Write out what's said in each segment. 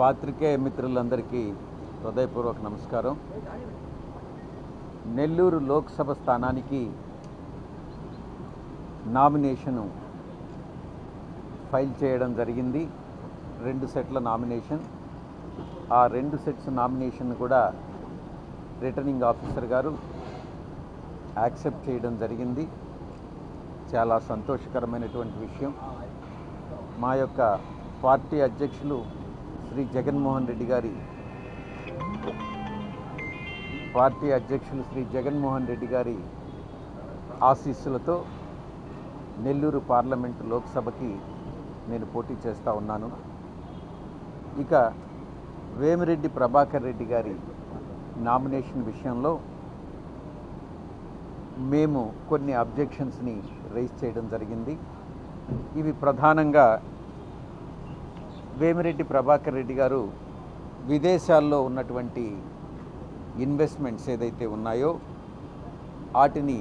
పాత్రికేయ మిత్రులందరికీ హృదయపూర్వక నమస్కారం. నెల్లూరు లోక్సభ స్థానానికి నామినేషను ఫైల్ చేయడం జరిగింది. రెండు సెట్ల నామినేషన్. ఆ రెండు సెట్స్ నామినేషన్ కూడా రిటర్నింగ్ ఆఫీసర్ గారు యాక్సెప్ట్ చేయడం జరిగింది. చాలా సంతోషకరమైనటువంటి విషయం. మా యొక్క పార్టీ అధ్యక్షులు శ్రీ జగన్మోహన్ రెడ్డి గారి పార్టీ అధ్యక్షులు శ్రీ జగన్మోహన్ రెడ్డి గారి ఆశీస్సులతో నెల్లూరు పార్లమెంటు లోక్సభకి నేను పోటీ చేస్తూ ఉన్నాను. ఇక వేమిరెడ్డి ప్రభాకర్ రెడ్డి గారి నామినేషన్ విషయంలో మేము కొన్ని అబ్జెక్షన్స్ని రేజ్ చేయడం జరిగింది. ఇవి ప్రధానంగా వేమిరెడ్డి ప్రభాకర్ రెడ్డి గారు విదేశాల్లో ఉన్నటువంటి ఇన్వెస్ట్మెంట్స్ ఏదైతే ఉన్నాయో వాటిని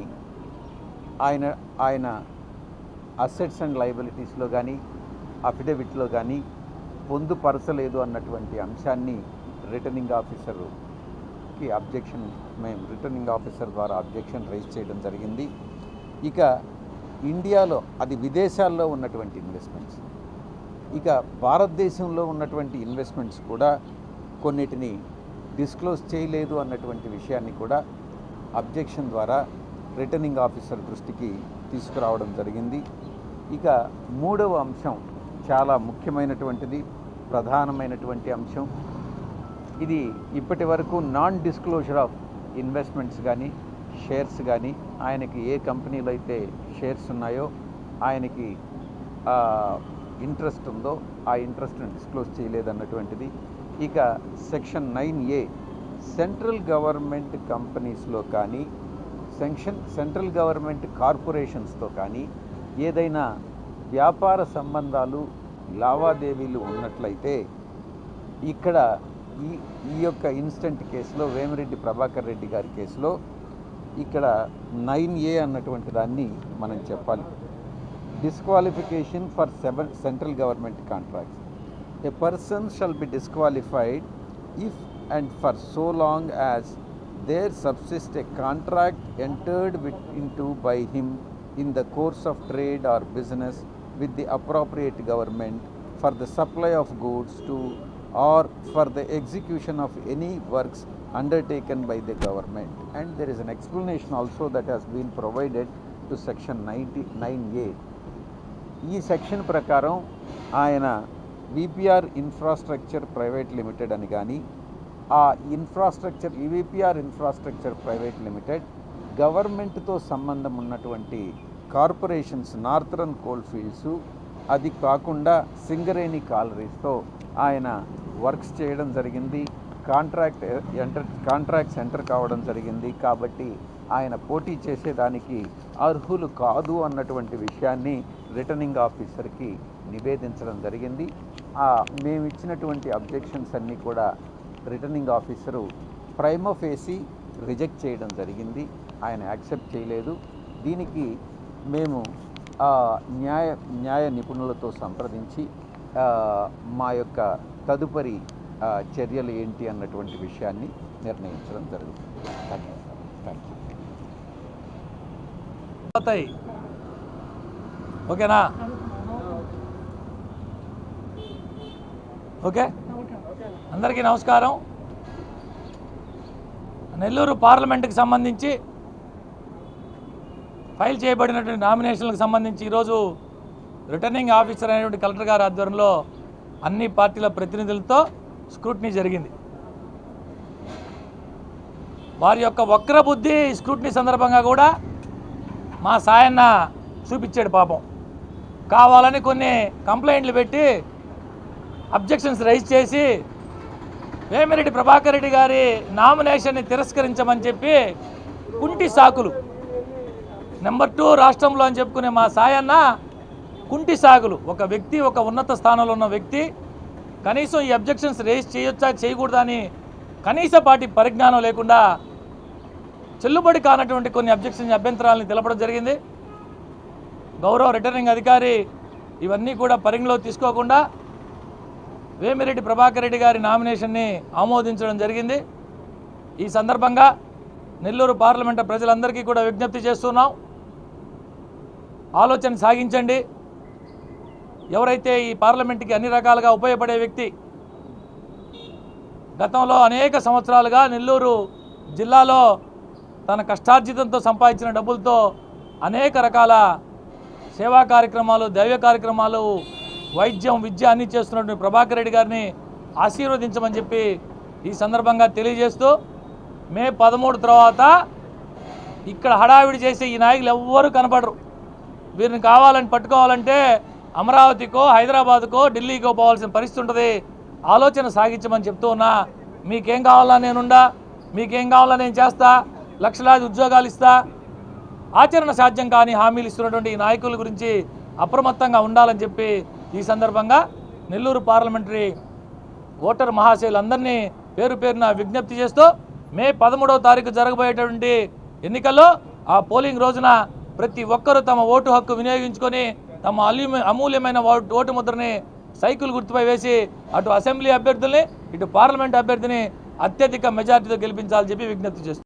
ఆయన ఆయన అసెట్స్ అండ్ లయబిలిటీస్లో కానీ అఫిడవిట్లో కానీ పొందుపరచలేదు అన్నటువంటి అంశాన్ని రిటర్నింగ్ ఆఫీసర్కి అబ్జెక్షన్ మేము రిటర్నింగ్ ఆఫీసర్ ద్వారా అబ్జెక్షన్ రైజ్ చేయడం జరిగింది. ఇక ఇండియాలో అది విదేశాల్లో ఉన్నటువంటి ఇన్వెస్ట్మెంట్స్. ఇక భారతదేశంలో ఉన్నటువంటి ఇన్వెస్ట్మెంట్స్ కూడా కొన్నిటిని డిస్క్లోజ్ చేయలేదు అన్నటువంటి విషయాన్ని కూడా అబ్జెక్షన్ ద్వారా రిటర్నింగ్ ఆఫీసర్ దృష్టికి తీసుకురావడం జరిగింది. ఇక మూడవ అంశం చాలా ముఖ్యమైనటువంటిది ప్రధానమైనటువంటి అంశం. ఇది ఇప్పటి వరకు నాన్ డిస్క్లోజర్ ఆఫ్ ఇన్వెస్ట్మెంట్స్ కానీ షేర్స్ కానీ ఆయనకి ఏ కంపెనీలో అయితే షేర్స్ ఉన్నాయో ఆయనకి ఇంట్రెస్ట్ ఉందో ఆ ఇంట్రెస్ట్ని డిస్క్లోజ్ చేయలేదన్నటువంటిది. ఇక section nine A central government కంపెనీస్లో కానీ సెంక్షన్ సెంట్రల్ గవర్నమెంట్ కార్పొరేషన్స్తో కానీ ఏదైనా వ్యాపార సంబంధాలు లావాదేవీలు ఉన్నట్లయితే ఇక్కడ ఈ ఈ యొక్క ఇన్స్టెంట్ కేసులో వేమిరెడ్డి ప్రభాకర్ రెడ్డి గారి కేసులో ఇక్కడ నైన్ ఏ అన్నటువంటి దాన్ని మనం చెప్పాలి. Disqualification for central government contracts. A person shall be disqualified if and for so long as there subsists a contract entered into by him in the course of trade or business with the appropriate government for the supply of goods to or for the execution of any works undertaken by the government. And there is an explanation also that has been provided to section 99A ఈ section ప్రకారం ఆయన VPR infrastructure private limited అని కానీ ఆ infrastructure EVPR infrastructure private limited గవర్నమెంట్తో సంబంధం ఉన్నటువంటి corporations northern coal fields అది కాకుండా సింగరేణి కాలరీస్తో ఆయన వర్క్స్ చేయడం జరిగింది. కాంట్రాక్ట్ ఎంటర్ కాంట్రాక్ట్స్ ఎంటర్ కావడం జరిగింది. కాబట్టి ఆయన పోటీ చేసేదానికి అర్హులు కాదు అన్నటువంటి విషయాన్ని రిటర్నింగ్ ఆఫీసర్కి నివేదించడం జరిగింది. ఆ మేము ఇచ్చినటువంటి అబ్జెక్షన్స్ అన్నీ కూడా రిటర్నింగ్ ఆఫీసరు ప్రైమోఫేసి రిజెక్ట్ చేయడం జరిగింది. ఆయన యాక్సెప్ట్ చేయలేదు. దీనికి మేము న్యాయ న్యాయ నిపుణులతో సంప్రదించి మా యొక్క తదుపరి చర్యలు ఏంటి అన్నటువంటి విషయాన్ని నిర్ణయించడం జరుగుతుంది. ధన్యవాదాలు. థ్యాంక్ యూ అవుతాయి ఓకేనా? ఓకే? అందరికీ నమస్కారం. నెల్లూరు పార్లమెంట్కి సంబంధించి ఫైల్ చేయబడినటువంటి నామినేషన్లకు సంబంధించి ఈరోజు రిటర్నింగ్ ఆఫీసర్ అయినటువంటి కలెక్టర్ గారి ఆధ్వర్యంలో అన్ని పార్టీల ప్రతినిధులతో స్క్రూటినీ జరిగింది. వారి యొక్క వక్ర బుద్ధి స్క్రూటినీ సందర్భంగా కూడా మా సాయన్న చూపించాడు పాపం. కావాలని కొన్ని కంప్లైంట్లు పెట్టి అబ్జెక్షన్స్ రైజ్ చేసి వేమిరెడ్డి ప్రభాకర్ రెడ్డి గారి నామినేషన్ని తిరస్కరించమని చెప్పి కుంటి సాకులు. నెంబర్ టూ రాష్ట్రంలో అని చెప్పుకునే మా సాయన్న కుంటి సాగులు ఒక వ్యక్తి ఒక ఉన్నత స్థానంలో ఉన్న వ్యక్తి కనీసం ఈ అబ్జెక్షన్స్ రేజ్ చేయొచ్చా చేయకూడదా అని కనీసపాటి పరిజ్ఞానం లేకుండా చెల్లుబడి కానటువంటి కొన్ని అబ్జెక్షన్స్ అభ్యంతరాలను తెలపడం జరిగింది. గౌరవ రిటర్నింగ్ అధికారి ఇవన్నీ కూడా పరిగణలో తీసుకోకుండా వేమిరెడ్డి ప్రభాకర్ రెడ్డి గారి నామినేషన్ని ఆమోదించడం జరిగింది. ఈ సందర్భంగా నెల్లూరు పార్లమెంటు ప్రజలందరికీ కూడా విజ్ఞప్తి చేస్తున్నాం. ఆలోచన సాగించండి. ఎవరైతే ఈ పార్లమెంట్కి అన్ని రకాలుగా ఉపయోగపడే వ్యక్తి గతంలో అనేక సంవత్సరాలుగా నెల్లూరు జిల్లాలో తన కష్టార్జితంతో సంపాదించిన డబ్బులతో అనేక రకాల సేవా కార్యక్రమాలు దైవ కార్యక్రమాలు వైద్యం విద్య అన్ని చేస్తున్నటువంటి ప్రభాకర్ రెడ్డి గారిని ఆశీర్వదించమని చెప్పి ఈ సందర్భంగా తెలియజేస్తూ మే పదమూడు తర్వాత ఇక్కడ హడావిడి చేసే ఈ నాయకులు ఎవ్వరూ కనపడరు. వీరిని కావాలని పట్టుకోవాలంటే అమరావతికో హైదరాబాద్కో ఢిల్లీకో పోవాల్సిన పరిస్థితి ఉంటుంది. ఆలోచన సాగించమని చెప్తూ ఉన్నా మీకేం కావాలా నేనుండా? మీకేం కావాలా నేను చేస్తా? లక్షలాది ఉద్యోగాలు ఇస్తా ఆచరణ సాధ్యం కాని హామీలు ఇస్తున్నటువంటి ఈ నాయకుల గురించి అప్రమత్తంగా ఉండాలని చెప్పి ఈ సందర్భంగా నెల్లూరు పార్లమెంటరీ ఓటర్ మహాశయులందరినీ పేరు పేరున విజ్ఞప్తి చేస్తూ మే పదమూడవ తారీఖు జరగబోయేటువంటి ఎన్నికల్లో ఆ పోలింగ్ రోజున ప్రతి ఒక్కరూ తమ ఓటు హక్కు వినియోగించుకొని తమ అమూల్యమైన ఓటు ఓటు ముద్రని సైకిల్ గుర్తుపై వేసి అటు అసెంబ్లీ అభ్యర్థుల్ని ఇటు పార్లమెంట్ అభ్యర్థిని అత్యధిక మెజార్టీతో గెలిపించాలని చెప్పి విజ్ఞప్తి చేస్తుంది